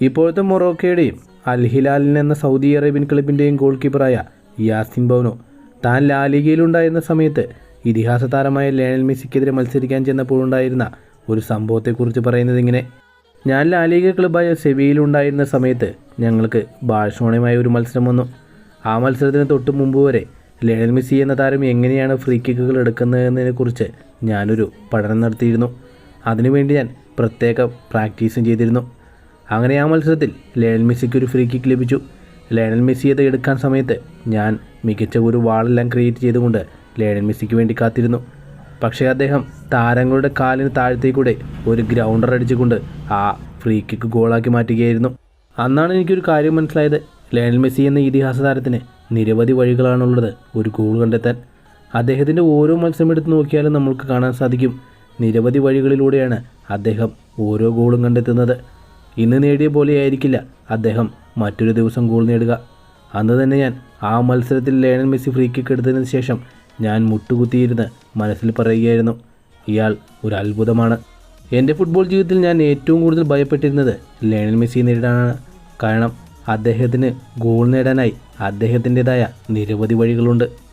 ഇപ്പോഴത്തെ മൊറോക്കയുടെയും അൽ ഹിലാലിൻ എന്ന സൗദി അറേബ്യൻ ക്ലബിന്റെയും ഗോൾ കീപ്പറായ യാസിൻ ബൗനോ താൻ ലാലിഗയിലുണ്ടായിരുന്ന സമയത്ത് ഇതിഹാസ താരമായ ലയണൽ മെസ്സിക്കെതിരെ മത്സരിക്കാൻ ചെന്നപ്പോഴുണ്ടായിരുന്ന ഒരു സംഭവത്തെക്കുറിച്ച് പറയുന്നത് ഇങ്ങനെ. ഞാൻ ലാലിക ക്ലബായ സെവിയിലുണ്ടായിരുന്ന സമയത്ത് ഞങ്ങൾക്ക് ബാഴ്സോണയുമായ ഒരു മത്സരം വന്നു. ആ മത്സരത്തിന് തൊട്ട് മുമ്പ് വരെ ലയണൽ മെസ്സി എന്ന താരം എങ്ങനെയാണ് ഫ്രീ കിക്കുകൾ എടുക്കുന്നതെന്നതിനെക്കുറിച്ച് ഞാനൊരു പഠനം നടത്തിയിരുന്നു. അതിനുവേണ്ടി ഞാൻ പ്രത്യേക പ്രാക്ടീസും ചെയ്തിരുന്നു. അങ്ങനെ ആ മത്സരത്തിൽ ലയണൽ മെസ്സിക്ക് ഒരു ഫ്രീ കിക്ക് ലഭിച്ചു. ലയണൽ മെസ്സി അത് എടുക്കാൻ സമയത്ത് ഞാൻ മികച്ച ഒരു വാളെല്ലാം ക്രിയേറ്റ് ചെയ്തുകൊണ്ട് ലയണൽ മെസ്സിക്ക് വേണ്ടി കാത്തിരുന്നു. പക്ഷേ അദ്ദേഹം താരങ്ങളുടെ കാലിന് താഴത്തേക്കൂടെ ഒരു ഗ്രൗണ്ടർ അടിച്ചുകൊണ്ട് ആ ഫ്രീ കിക്ക് ഗോളാക്കി മാറ്റുകയായിരുന്നു. അന്നാണ് എനിക്കൊരു കാര്യം മനസ്സിലായത്. ലയണൽ മെസ്സി എന്ന ഇതിഹാസ താരത്തിന് നിരവധി വഴികളാണുള്ളത് ഒരു ഗോൾ കണ്ടെത്താൻ. അദ്ദേഹത്തിന്റെ ഓരോ മത്സരം എടുത്ത് നോക്കിയാലും നമുക്ക് കാണാൻ സാധിക്കും. നിരവധി വഴികളിലൂടെയാണ് അദ്ദേഹം ഓരോ ഗോളും കണ്ടെത്തുന്നത്. ഇന്ന് നേടിയ പോലെയായിരിക്കില്ല അദ്ദേഹം. മറ്റൊരു ദിവസം ഗോൾ നേടുക. അന്ന് തന്നെ ഞാൻ ആ മത്സരത്തിൽ ലയണൽ മെസ്സി ഫ്രീ കിക്ക് എടുത്തതിന് ശേഷം ഞാൻ മുട്ടുകുത്തിയിരുന്ന് മനസ്സിൽ പറയുകയായിരുന്നു. ഇയാൾ ഒരു അത്ഭുതമാണ്. എന്റെ ഫുട്ബോൾ ജീവിതത്തിൽ ഞാൻ ഏറ്റവും കൂടുതൽ ഭയപ്പെട്ടിരുന്നത് ലയണൽ മെസ്സി നേരിടാനാണ്. കാരണം അദ്ദേഹത്തിന് ഗോൾ നേടാനായി അദ്ദേഹത്തിന്റെതായ നിരവധി വഴികളുണ്ട്.